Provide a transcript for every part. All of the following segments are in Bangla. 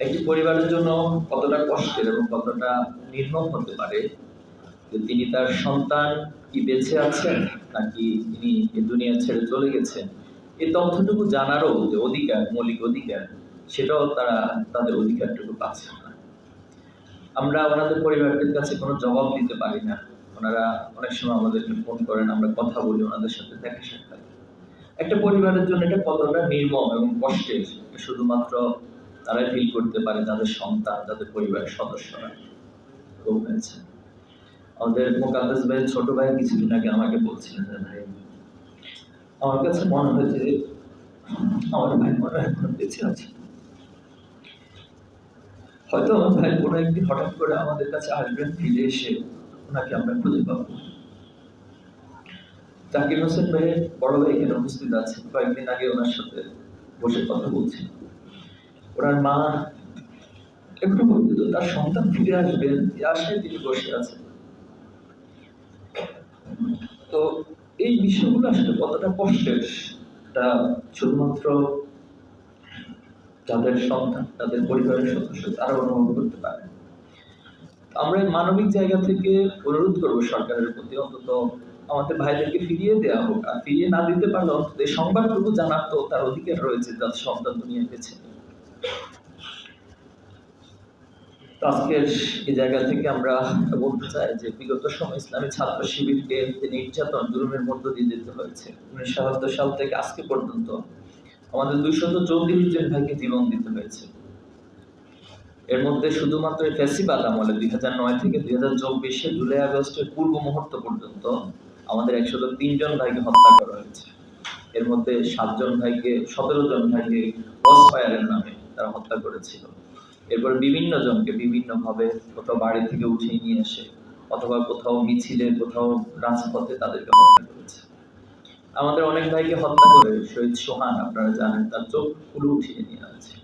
একটি পরিবারের জন্য কতটা কষ্টের এবং কতটা নির্মম হতে পারে? যে তিনি তার সন্তান কি বেঁচে আছেন, নাকি তিনি এই দুনিয়া ছেড়ে চলে গেছেন? এই তথ্যটুকু জানারও যে অধিকার, মৌলিক অধিকার, সেটাও তারা তাদের অধিকারটুকু পাচ্ছে না। আমরা ওনাদের পরিবারদের কাছে কোনো জবাব দিতে পারি না। ওনারা অনেক সময় আমাদেরকে ফোন করেন, আমরা কথা বলি, ওনাদের সাথে দেখা সাক্ষাৎ একটা পরিবারের জন্য এটা কতটা নির্মম এবং কষ্টের, শুধুমাত্র তারাই ফিল করতে পারে যাদের সন্তান, তাদের পরিবারের সদস্যরা। এরকম হয়েছে। আমাদের মোকাদ্দেস ভাইয়ের ছোট ভাই কিছুদিন আগে আমাকে বলছিলেন যে, ভাই, আমার কাছে মনে হয়েছে যে, আমার ভাই মনে হয় এখনও বেঁচে আছে। হয়তো আমার ভাই কোনো একদিন হঠাৎ করে আমাদের কাছে আসবেন, ফিরে এসে ওনাকে আমরা খুঁজে পাবো। জাকির হোসেন ভাইয়ের বড় ভাই এখানে উপস্থিত আছে কয়েকদিন আগে ওনার সাথে বসে কথা বলছি। ওনার মা একটু বলতো তার সন্তান ফিরে আসবেন আশায় তিনি বসে আছেন। তো এই বিষয়গুলো আসলে কতটা কষ্টের, তা শুধুমাত্র যাদের সন্তান, তাদের পরিবারের সদস্য, তারা অনুভব করতে পারে। আমরা এই মানবিক জায়গা থেকে অনুরোধ করব সরকারের প্রতি, অন্তত আমাদের ভাইদেরকে ফিরিয়ে দেওয়া হোক। আর ফিরিয়ে না দিতে পারলে অন্তত এই সংবাদটুকু জানার তো তার অধিকার রয়েছে তার সন্তান দুনিয়া তো আজকের এই জায়গা থেকে আমরা বলতে চাই যে বিগত সময় ইসলামী ছাত্র শিবিরকে নির্যাতন মধ্য দিয়ে যেতে হয়েছে, উনিশশো বাহাত্তর সাল থেকে আজকে পর্যন্ত আমাদের দুইশত চৌত্রিশ জন ভাইকে জীবন দিতে হয়েছে। এর মধ্যে শুধুমাত্র এই ফ্যাসিবাদ আমলে দুই হাজার নয় থেকে দুই হাজার চব্বিশে জুলাই আগস্টের পূর্ব মুহূর্ত পর্যন্ত আমাদের একশত তিনজন ভাইকে হত্যা করা হয়েছে। এর মধ্যে সাতজন ভাইকে, সতেরো জন ভাইকে ক্রস ফায়ারের নামে তারা হত্যা করেছিল। এরপর বিভিন্ন জনকে বিভিন্নভাবে কোথাও বাড়ি থেকে উঠিয়ে নিয়ে এসে অথবা কোথাও মিছিলে, কোথাও রাজপথে তাদেরকে হত্যা করেছে। আমাদের অনেক ভাইকে হত্যা করে শহীদ সোহান, আপনারা জানেন, তার চোখ পুরো উঠিয়ে নিয়ে আছে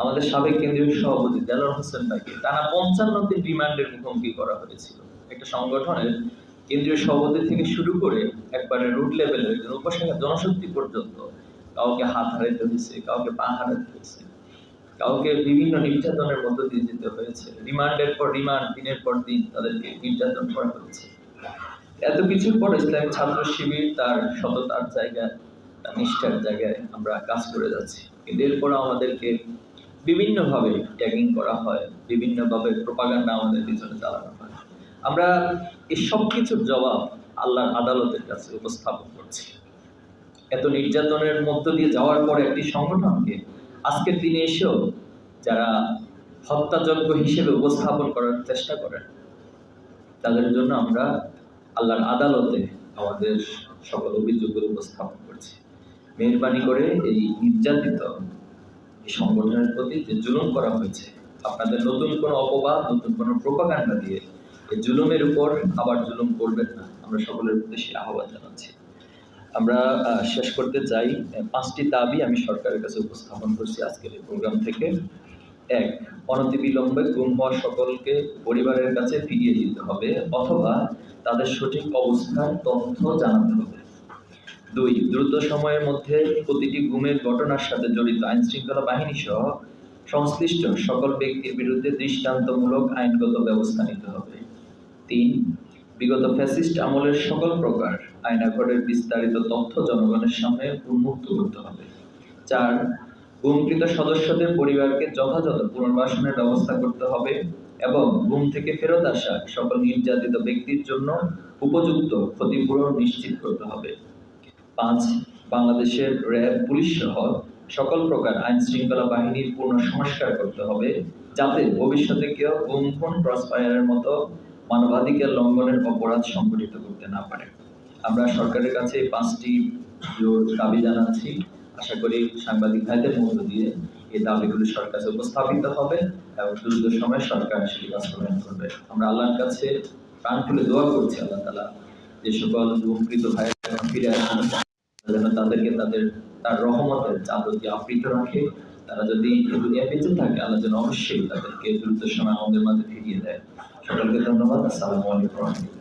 আমাদের সাবেক কেন্দ্রীয় সভাপতি দেলার হোসেন ভাইকে টানা পঞ্চান্ন দিন রিমান্ডের মুখোমুখি করা হয়েছিল। একটা সংগঠনের কেন্দ্রীয় সভাপতি থেকে শুরু করে একবারে রুট লেভেলের উপশাখা জনশক্তি পর্যন্ত কাউকে হাত হারাইতে হয়েছে, কাউকে পা হারাতে হয়েছে। কাউকে বিভিন্ন নির্যাতনের মধ্য দিয়ে যেতে হয়েছে। রিমান্ডের পর রিমান্ড, দিনের পর দিন তাদেরকে নির্যাতন করা হয়েছে। এত কিছুর পর ইসলামী ছাত্র শিবির তার সততার জায়গায়, তার নিষ্ঠার জায়গায় আমরা কাজ করে যাচ্ছি। কিন্তু এরপর আমাদেরকে বিভিন্নভাবে ট্যাগিং করা হয়, বিভিন্নভাবে প্রপাগান্ডা আমাদের পিছনে চালানো হয়। আমরা এই সব কিছুর জবাব আল্লাহর আদালতের কাছে উপস্থাপন করছি। এত নির্যাতনের মধ্য দিয়ে যাওয়ার পরে একটি সংগঠনকে আজকের দিনে এসেও যারা হত্যাযজ্ঞ হিসেবে উপস্থাপন করার চেষ্টা করেন, তাদের জন্য আমরা আল্লাহর আদালতে আমাদের সকল অভিযোগগুলো উপস্থাপন করছি। মেহরবানি করে এই নির্যাতিত এই সংগঠনের প্রতি যে জুলুম করা হয়েছে, আপনাদের নতুন কোনো অপবাদ, নতুন কোনো প্রোপাগান্ডা দিয়ে এই জুলুমের উপর আবার জুলুম করবেন না। আমরা সকলের প্রতি সেই আহ্বান জানাচ্ছি। আমরা শেষ করতে চাই পাঁচটি দাবি আমি সরকারের কাছে উপস্থাপন করছি আজকের এই প্রোগ্রাম থেকে। এক, অনতিবিলম্বে গুম হওয়া সকলকে পরিবারের কাছে ফিরিয়ে দিতে হবে অথবা তাদের সঠিক অবস্থান তথ্য জানাতে হবে। দুই, দ্রুত সময়ের মধ্যে প্রতিটি গুমের ঘটনার সাথে জড়িত আইন শৃঙ্খলা বাহিনী সহ সংশ্লিষ্ট সকল ব্যক্তির বিরুদ্ধে দৃষ্টান্তমূলক আইনগত ব্যবস্থা নিতে হবে। তিন, বিগত ফ্যাসিস্ট আমলের সকল প্রকার আইনাঘরের বিস্তারিত তথ্য জনগণের সামনে উন্মুক্ত করতে হবে, চার, গুমকৃত সদস্যদের পরিবারকে যথাযথ পুনর্বাসনের ব্যবস্থা করতে হবে এবং গুম থেকে ফেরত আসা সকল নির্যাতিত ব্যক্তির জন্য উপযুক্ত ক্ষতিপূরণ নিশ্চিত করতে হবে, পাঁচ, বাংলাদেশের র্যাব, পুলিশ সহ সকল প্রকার আইন শৃঙ্খলা বাহিনীর পূর্ণ সংস্কার করতে হবে যাতে ভবিষ্যতে কেউ গুম খুন ক্রসফায়ারের মতো মানবাধিকার লঙ্ঘনের অপরাধ সংঘটিত করতে না পারে। আমরা সরকারের কাছে পাঁচটি দাবি জানাচ্ছি। আশা করি সাংবাদিক ভাইদের মধ্য দিয়ে এই দাবিগুলি সরকার উপস্থাপিত হবে এবং দ্রুত সময় সরকার সেটি বাস্তবায়ন করবে। আমরা আল্লাহর কাছে প্রাণ খুলে দোয়া করছি আল্লাহ তালা যে সকল গুমকৃত ভাইয়েরা ফিরে আসেন যেন তাদেরকে তাদের, তার রহমতের চাদর দিয়ে আবৃত রাখে। তারা যদি দুনিয়া বেঁচে থাকে, আল্লাহ যেন অবশ্যই তাদেরকে দ্রুত সময় আমাদের মাঝে ফিরিয়ে দেয়। সকলকে ধন্যবাদ। আসসালামু আলাইকুম।